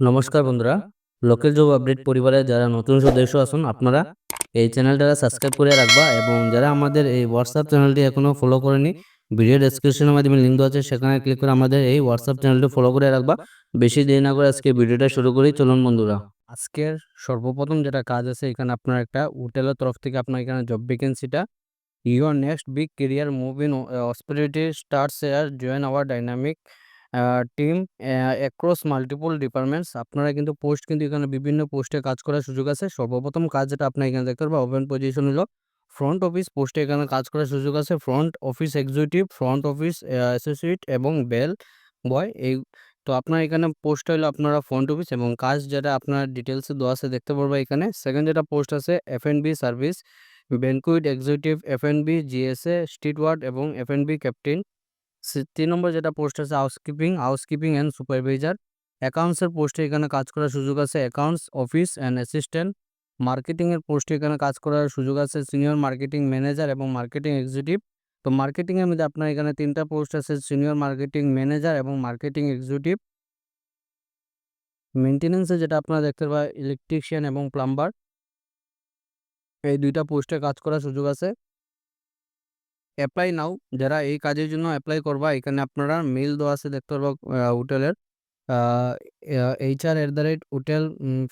নমস্কার বন্ধুরা। Local job update পরিবারের যারা নতুন সদস্য আছেন, আপনারা এই চ্যানেলটা সাবস্ক্রাইব করে রাখবা এবং যারা আমাদের এই হোয়াটসঅ্যাপ চ্যানেলটি এখনও ফলো করেনি ভিডিও ডেসক্রিপশনের মাধ্যমে লিঙ্ক দেওয়া আছে, সেখানে ক্লিক করে আমাদের এই হোয়াটসঅ্যাপ চ্যানেলটি ফলো করে রাখবা। বেশি দেরি না করে আজকে ভিডিওটা শুরু করি, চলুন বন্ধুরা। আজকের সর্বপ্রথম যেটা কাজ আছে, এখানে আপনার একটা হোটেলের তরফ থেকে আপনার এখানে job ভ্যাকেন্সিটা your next big career move in hospitality starts here join our dynamic team across multiple departments আপনারা কিন্তু পোস্ট কিন্তু এখানে বিভিন্ন পোস্টে কাজ করার সুযোগ আছে। সর্বপ্রথম কাজ যেটা আপনার এখানে দেখতে পারবেন ওপেন পজিশন হলো ফ্রন্ট অফিস পোস্টে এখানে কাজ করার সুযোগ আছে front office executive front office associate এবং বেল বয় এই, তো আপনার এখানে পোস্ট হলো আপনারা ফ্রন্ট অফিস এবং কাজ যেটা আপনার ডিটেলসে দেওয়া আছে দেখতে পারব এখানে। সেকেন্ড যেটা পোস্ট আছে F service banquet executive F GSA steward এবং এফ ক্যাপ্টেন তিন নম্বর যেটা পোস্ট আছে হাউসকিপিং হাউসকিপিং অ্যান্ড সুপারভাইজার অ্যাকাউন্টসের পোস্টে এখানে কাজ করার সুযোগ আছে অ্যাকাউন্টস অফিস অ্যান্ড অ্যাসিস্ট্যান্ট মার্কেটিংয়ের পোস্টে এখানে কাজ করার সুযোগ আছে সিনিয়র মার্কেটিং ম্যানেজার এবং মার্কেটিং এক্সিকিউটিভ তো মার্কেটিংয়ের মধ্যে আপনার এখানে তিনটা পোস্ট আছে সিনিয়র মার্কেটিং ম্যানেজার এবং মার্কেটিং এক্সিকিউটিভ মেনটেন্যান্সে যেটা আপনারা দেখতে পাবেন ইলেকট্রিশিয়ান এবং প্লাম্বার এই দুইটা পোস্টে কাজ করার সুযোগ আছে। অ্যাপ্লাই নাও যারা এই কাজের জন্য অ্যাপ্লাই করবা, এখানে আপনারা মেল দেওয়া আছে, দেখতে পারবা হোটেলের H HR at the rate hotel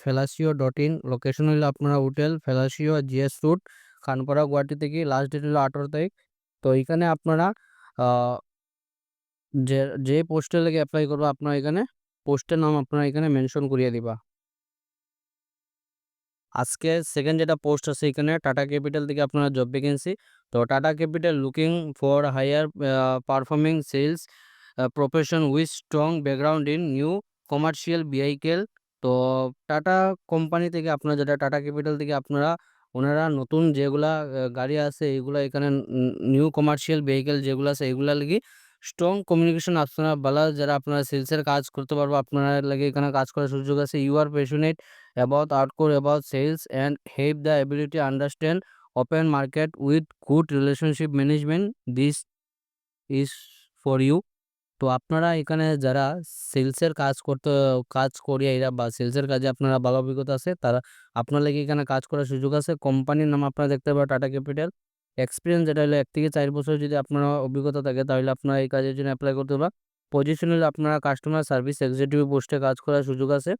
Felacio dot in location হলো আপনারা hotel Felacio GS road Khanapara, Guwahati থেকে লাস্ট ডেট হলো আঠেরো তারিখ। তো এখানে আপনারা যে যে পোস্টে লেগে অ্যাপ্লাই করবা, আপনারা এখানে পোস্টের নাম আপনারা এখানে মেনশন করিয়ে দিবা। আজকে সেকেন্ড যেটা পোস্ট আছে এখানে টাটা ক্যাপিটাল থেকে আপনারা জব ভ্যাকেন্সি তো Tata capital looking for higher performing sales profession with strong background in new commercial vehicle তো টাটা কোম্পানি থেকে আপনারা যেটা টাটা ক্যাপিটাল থেকে আপনারা, ওনারা নতুন যেগুলা গাড়ি আছে, এগুলা এখানে নিউ কমার্শিয়াল ভেহিকেল যেগুলো আছে, এগুলা লাগি স্ট্রং কমিউনিকেশন আপনারা বালা যারা আপনারা সেলসের কাজ করতে পারব, আপনারা লাগে এখানে কাজ করার সুযোগ আছে। You are passionate hardcore, about sales and have the ability to understand open market with good relationship management. This is for you. তো আপনারা এখানে যারা সেলসের কাজ করতে, কাজ করিয়া এরা বা সেলসের কাজে আপনারা ভালো অভিজ্ঞতা আছে, তারা আপনার লাগে এখানে কাজ করার সুযোগ আছে। কোম্পানির নাম আপনারা দেখতে পাবেন টাটা ক্যাপিটাল এক্সপিরিয়েন্স যেটা হলো, এক থেকে চার বছর যদি আপনার অভিজ্ঞতা থাকে, তাহলে আপনারা এই কাজের জন্য অ্যাপ্লাই করতে পারবেন পজিশন হলে আপনারা কাস্টমার সার্ভিস এক্সিকিউটিভ পোস্টে কাজ করার সুযোগ আছে।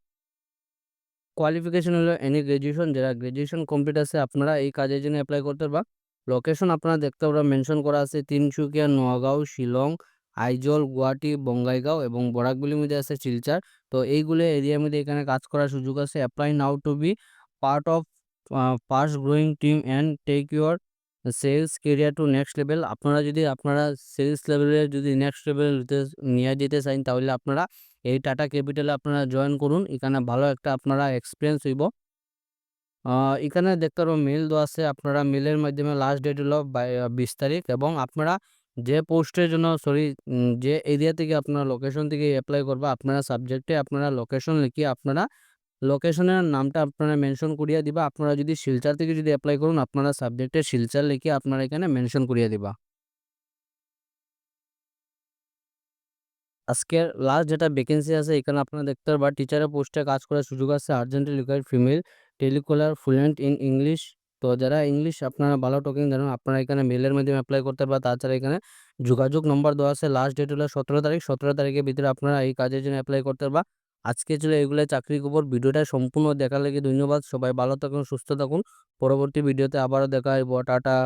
কোয়ালিফিকেশন হলো এনি গ্র্যাজুয়েশন যারা গ্র্যাজুয়েশন কমপ্লিট আছে, আপনারা এই কাজের জন্য অ্যাপ্লাই করতে পারবা। লোকেশন আপনারা দেখতে পারবেন মেনশন করা আছে তিনসুকিয়া নোয়াগাঁও শিলং, আইজল, গুয়াহাটি, বঙ্গাইগাঁও এবং বরাকগুলির মধ্যে আছে শিলচার। তো এইগুলো এরিয়ার মধ্যে এখানে কাজ করার সুযোগ আছে। Apply now to be part of fast growing team and take your sales career to next level আপনারা যদি আপনারা সেলস লেভেলে যদি নেক্সট লেভেল নিয়ে যেতে চান, তাহলে আপনারা এই টাটা ক্যাপিটালে আপনারা জয়েন করুন। এখানে ভালো একটা আপনারা এক্সপিরিয়েন্স হইব। এখানে দেখতে পারব মেল দেওয়া আছে। আপনারা মেলের মাধ্যমে লাস্ট ডেট হলো বিশ তারিখ এবং আপনারা যে পোস্টের জন্য সরি যে এরিয়া থেকে আপনারা লোকেশন থেকে অ্যাপ্লাই করবে, আপনারা সাবজেক্টে আপনারা লোকেশন লিখিয়ে আপনারা লোকেশনের নামটা আপনারা মেনশন করিয়ে দিবা। আপনারা যদি শিলচার থেকে যদি অ্যাপ্লাই করুন, আপনারা সাবজেক্টে শিলচার লিখে আপনারা এখানে মেনশন করিয়ে দিবা। আজকের লাস্ট যেটা ভ্যাকেন্সি আছে, এখানে আপনারা দেখতে পারবা টিচারের পোস্টে কাজ করার সুযোগ আছে urgently required female telecaller fluent in English তো যারা ইংলিশ আপনারা ভালো টকিং জানেন আপনারা এখানে মেলের মাধ্যমে অ্যাপ্লাই করতে পারবা। তাছাড়া এখানে যোগাযোগ নম্বর দেওয়া আছে লাস্ট ডেট হলো সতেরো তারিখ। সতেরো তারিখের ভিতরে আপনারা এই কাজের জন্য অ্যাপ্লাই করতে পারবা। আজকে ছিল এগুলো চাকরি খবর ভিডিওটা সম্পূর্ণ দেখা লাগে ধন্যবাদ। সবাই ভালো থাকুন, সুস্থ থাকুন। পরবর্তী ভিডিওতে আবারও দেখা হইব। টাটা।